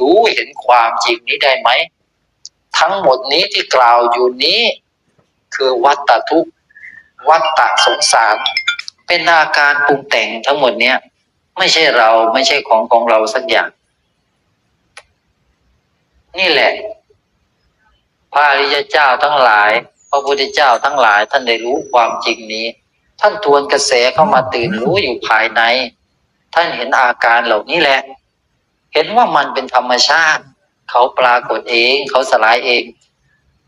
รู้เห็นความจริงนี้ได้ไหม ทั้งหมดนี้ที่กล่าวอยู่นี้ คือวัตตะทุกวัตตะสงสาร เป็นอาการปรุงแต่งทั้งหมดเนี้ยไม่ใช่เราไม่ใช่ของของเราสักอย่าง นี่แหละ พระอริยเจ้าทั้งหลาย พระพุทธเจ้าทั้งหลาย ท่านได้รู้ความจริงนี้ ท่านทวนกระแสเข้ามาตื่นรู้อยู่ภายใน ท่านเห็นอาการเหล่านี้แหละ เห็นว่ามันเป็นธรรมชาติ เขาปรากฏเองเขาสลายเอง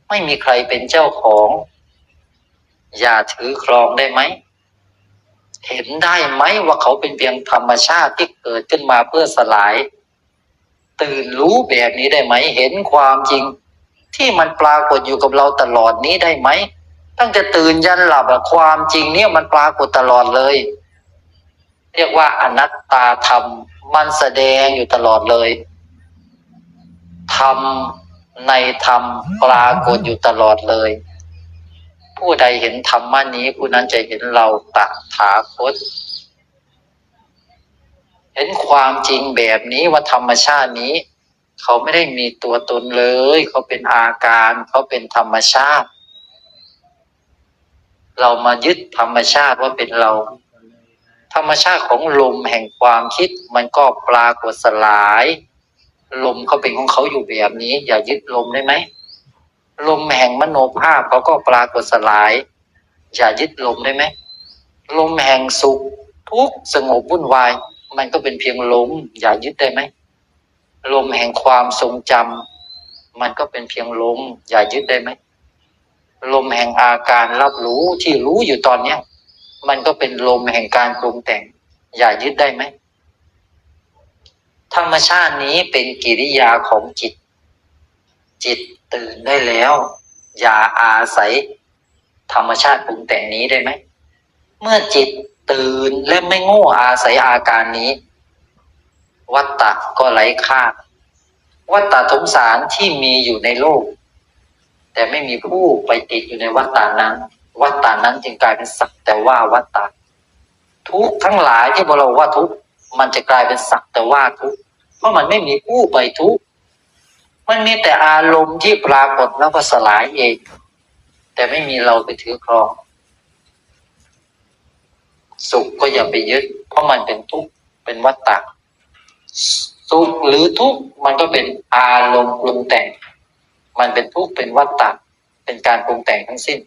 ไม่มีใครเป็นเจ้าของ อย่าถือครองได้ไหม เห็นได้ไหมว่าเขาเป็นเพียงธรรมชาติที่เกิดขึ้นมาเพื่อสลาย ตื่นรู้แบบนี้ได้ไหม เห็นความจริง ที่มันปรากฏอยู่กับเราตลอดนี้ได้ไหมตั้งแต่ตื่นยันหลับอะความจริงเนี่ยมันปรากฏตลอดเลย เรียกว่าอนัตตาธรรม มันแสดงอยู่ตลอดเลยธรรมในธรรมปรากฏอยู่ตลอดเลย ผู้ใดเห็นธรรมะนี้ ผู้นั้นจะเห็นเราตถาคต เห็นความจริงแบบนี้ว่าธรรมชาตินี้ เขาไม่ได้มีตัวตนเลย เขาเป็นอาการเขาเป็นธรรมชาติ เรามายึดธรรมชาติว่าเป็นเรา ธรรมชาติของลมแห่งความคิดมันก็ปรากฏสลาย ลมเขาเป็นของเขาอยู่แบบนี้ อย่ายึดลมได้ไหมลมแห่งมโนภาพเขาก็ปรากฏสลาย อย่ายึดลมได้ไหมลมแห่งสุขทุกสงบวุ่นวาย มันก็เป็นเพียงลม อย่ายึดได้ไหมลมแห่งความทรงจำมันก็เป็นเพียงลม อย่ายึดได้ไหมลมแห่งอาการรับรู้ที่รู้อยู่ตอนเนี้ย มันก็เป็นลมแห่งการปรุงแต่ง อย่ายึดได้ไหม ธรรมชาตินี้เป็นกิริยาของจิต จิตตื่นได้แล้ว อย่าอาศัย ธรรมชาติปรุงแต่งนี้ได้ไหม เมื่อจิตตื่นและไม่โง่อาศัยอาการนี้ วัตตะก็ไร้ค่าวัตตะสงสารที่มีอยู่ในโลก แต่ไม่มีผู้ไปติดอยู่ในวัตตานั้น วัตตานั้นจึงกลายเป็นสักแต่ว่าวัตตาทุกทั้งหลายที่เราว่าทุกมันจะกลายเป็นสักแต่ว่าทุกเพราะมันไม่มีผู้ไปทุกมันมีแต่อารมณ์ที่ปรากฏแล้วก็สลายเอง แต่ไม่มีเราไปถือครอง สุขก็อย่าไปยึด เพราะมันเป็นทุกข์เป็นวัตตะสุขหรือทุกข์มันก็เป็นอารมณ์ปรุงแต่ง มันเป็นทุกข์เป็นวัตตะเป็นการปรุงแต่งทั้งสิ้น